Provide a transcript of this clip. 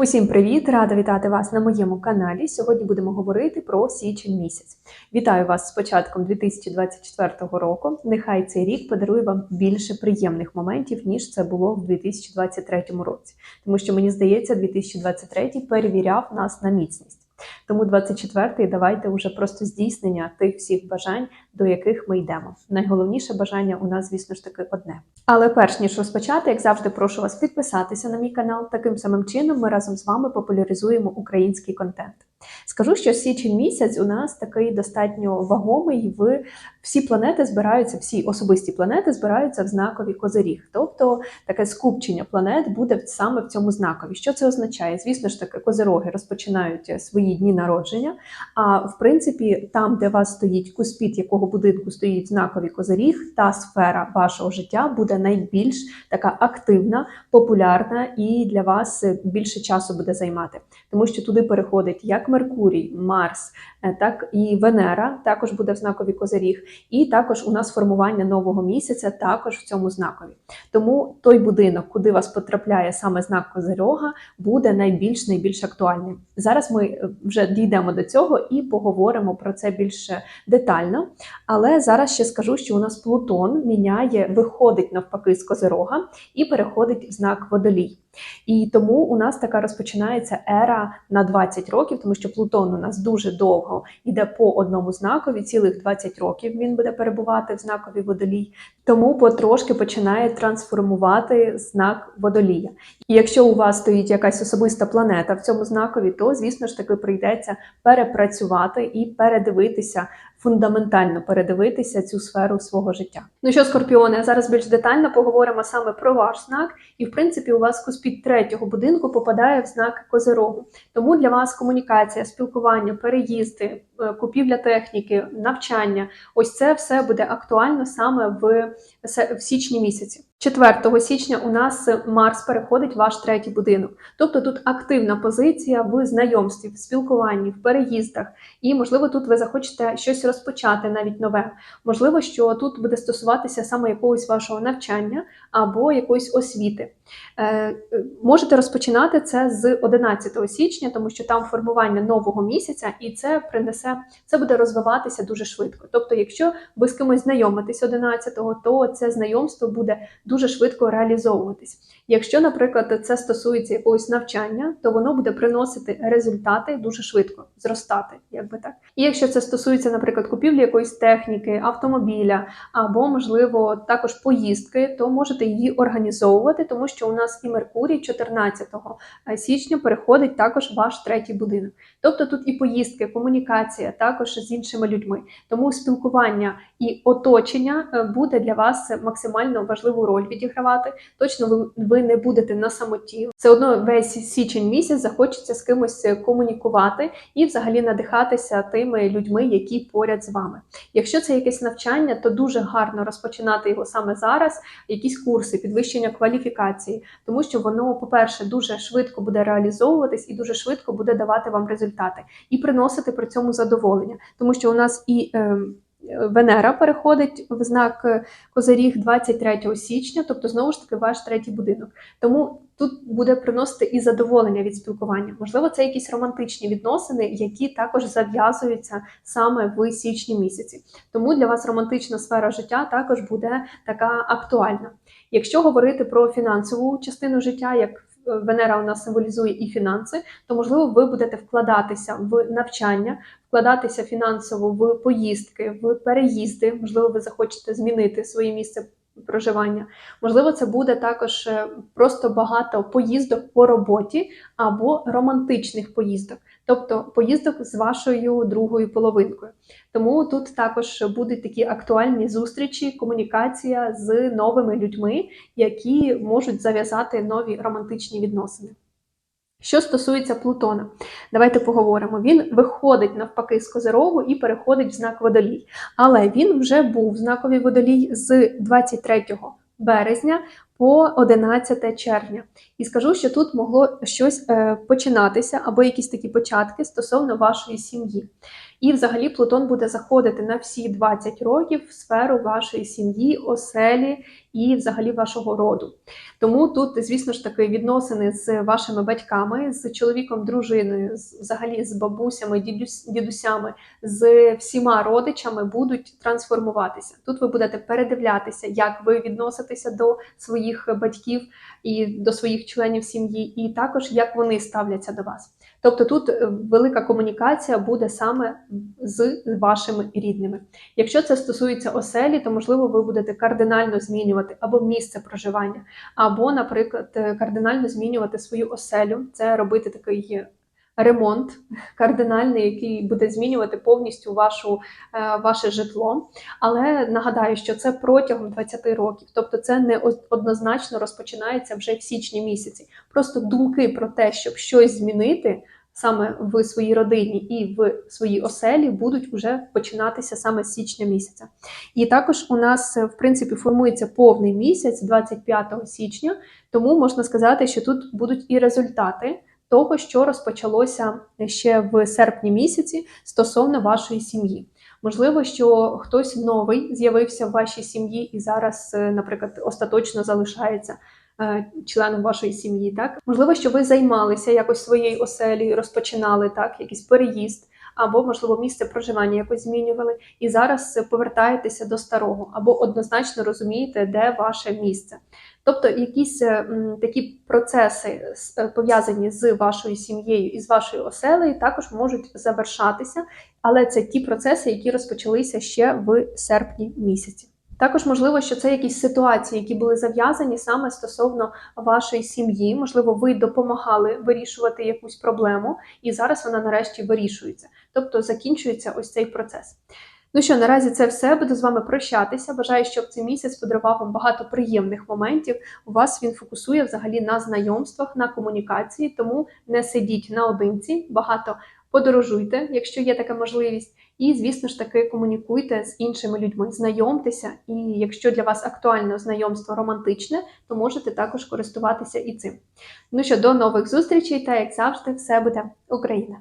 Усім привіт! Рада вітати вас на моєму каналі. Сьогодні будемо говорити про січень місяць. Вітаю вас з початком 2024 року. Нехай цей рік подарує вам більше приємних моментів, ніж це було в 2023 році. Тому що мені здається, 2023 перевіряв нас на міцність. Тому 24-й давайте вже просто здійснення тих всіх бажань, до яких ми йдемо. Найголовніше бажання у нас, звісно ж таки, одне. Але перш ніж розпочати, як завжди, прошу вас підписатися на мій канал. Таким самим чином ми разом з вами популяризуємо український контент. Скажу, що січень місяць у нас такий достатньо вагомий. В всі планети збираються, всі особисті планети збираються в знакові козиріг. Тобто таке скупчення планет буде саме в цьому знакові. Що це означає? Звісно ж таки, козироги розпочинають свої дні народження. А в принципі, там, де вас стоїть куспід, якого будинку стоїть знаковий козиріг, та сфера вашого життя буде найбільш така активна, популярна і для вас більше часу буде займати, тому що туди переходить як Меркурій, Марс, е, так і Венера, також буде в знакові козиріг, і також у нас формування нового місяця також в цьому знакові. Тому той будинок, куди вас потрапляє саме знак Козирога, буде найбільш найбільш актуальним. Зараз ми е, вже дійдемо до цього і поговоримо про це більш детально. Але зараз ще скажу, що у нас Плутон міняє, виходить навпаки з Козирога і переходить в знак Водолій. І тому у нас така розпочинається ера на 20 років, тому що Плутон у нас дуже довго йде по одному знакові, цілих 20 років він буде перебувати в знакові водолій, тому потрошки починає трансформувати знак водолія. І якщо у вас стоїть якась особиста планета в цьому знакові, то звісно ж таки прийдеться перепрацювати і передивитися. Фундаментально передивитися цю сферу свого життя. Ну що, скорпіони, зараз більш детально поговоримо саме про ваш знак, і в принципі у вас куспід третього будинку попадає в знак Козирогу. Тому для вас комунікація, спілкування, переїзди, купівля техніки, навчання ось це все буде актуально саме в, в січні місяці. 4 січня у нас Марс переходить в ваш третій будинок. Тобто тут активна позиція в знайомстві, в спілкуванні, в переїздах. І, можливо, тут ви захочете щось розпочати навіть нове. Можливо, що тут буде стосуватися саме якогось вашого навчання або якоїсь освіти. Е, Можете розпочинати це з 11 січня, тому що там формування нового місяця, і це принесе, це буде розвиватися дуже швидко. Тобто, якщо ви з кимось знайомитесь 11-го, то це знайомство буде дуже швидко реалізовуватись. Якщо, наприклад, це стосується якогось навчання, то воно буде приносити результати дуже швидко, зростати, якби так. І якщо це стосується, наприклад, купівлі якоїсь техніки, автомобіля або, можливо, також поїздки, то можете її організовувати, тому що у нас і Меркурій 14 січня переходить також ваш третій будинок. Тобто тут і поїздки, комунікація також з іншими людьми. Тому спілкування і оточення е, буде для вас максимально важливу роль відігравати. Точно ви, не будете на самоті. Все одно весь січень місяць захочеться з кимось комунікувати і взагалі надихатися тими людьми, які поряд з вами. Якщо це якесь навчання, то дуже гарно розпочинати його саме зараз, якісь курси, підвищення кваліфікації, тому що воно, по-перше, дуже швидко буде реалізовуватись і дуже швидко буде давати вам результати і приносити при цьому задоволення, тому що у нас і е, Венера переходить в знак е, Козиріг 23 січня, тобто знову ж таки ваш третій будинок. Тому тут буде приносити і задоволення від спілкування. Можливо, це якісь романтичні відносини, які також зав'язуються саме в січні місяці. Тому для вас романтична сфера життя також буде така актуальна. Якщо говорити про фінансову частину життя, як Венера у нас символізує і фінанси, то можливо ви будете вкладатися в навчання, вкладатися фінансово в поїздки, в переїзди. Можливо, ви захочете змінити своє місце проживання. Можливо, це буде також е, просто багато поїздок по роботі або романтичних поїздок, тобто поїздок з вашою другою половинкою. Тому тут також будуть такі актуальні зустрічі, комунікація з новими людьми, які можуть зав'язати нові романтичні відносини. Що стосується Плутона, давайте поговоримо. Він виходить навпаки з Козирогу і переходить в знак Водолій. Але він вже був в знаковій водолій з 23 березня по 11 червня. І скажу, що тут могло щось е, починатися або якісь такі початки стосовно вашої сім'ї. І взагалі Плутон буде заходити на всі 20 років в сферу вашої сім'ї, оселі і взагалі вашого роду. Тому тут, звісно ж таки, відносини з вашими батьками, з чоловіком, дружиною, взагалі з бабусями, дідусями, з всіма родичами будуть трансформуватися. Тут ви будете передивлятися, як ви відноситеся до своїх батьків і до своїх членів сім'ї, і також як вони ставляться до вас. Тобто тут е, велика комунікація буде саме з вашими рідними. Якщо це стосується оселі, то можливо ви будете кардинально змінювати або місце проживання, або, наприклад, е, кардинально змінювати свою оселю. Це робити такий ремонт кардинальний, який буде змінювати повністю вашу, е, ваше житло. Але нагадаю, що це протягом 20 років, тобто це не однозначно розпочинається вже в січні місяці. Просто думки про те, щоб щось змінити. Саме в своїй родині і в своїй оселі будуть вже починатися саме з січня місяця. І також у нас, е, в принципі, формується повний місяць 25 січня, тому можна сказати, що тут будуть і результати того, що розпочалося ще в серпні місяці стосовно вашої сім'ї. Можливо, що хтось новий з'явився в вашій сім'ї і зараз, е, наприклад, остаточно залишається е, членом вашої сім'ї. Так можливо, що ви займалися якось своєю оселі, розпочинали так, якийсь переїзд, або можливо місце проживання якось змінювали, і зараз повертаєтеся до старого, або однозначно розумієте, де ваше місце. Тобто якісь е, м, такі процеси е, пов'язані з вашою сім'єю і з вашою оселею, також можуть завершатися, але це ті процеси, які розпочалися ще в серпні місяці. Також можливо, що це якісь ситуації, які були зав'язані саме стосовно вашої сім'ї. Можливо, ви допомагали вирішувати якусь проблему, і зараз вона нарешті вирішується. Тобто закінчується ось цей процес. Ну що, наразі це все. Буду з вами прощатися. Бажаю, щоб цей місяць подарував вам багато приємних моментів. У вас він фокусує взагалі на знайомствах, на комунікації, тому не сидіть наодинці, багато подорожуйте, якщо є така можливість. І, звісно ж таки, комунікуйте з іншими людьми, знайомтеся. І якщо для вас актуальне знайомство романтичне, то можете також користуватися і цим. Ну що, до нових зустрічей, та як завжди, все буде Україна!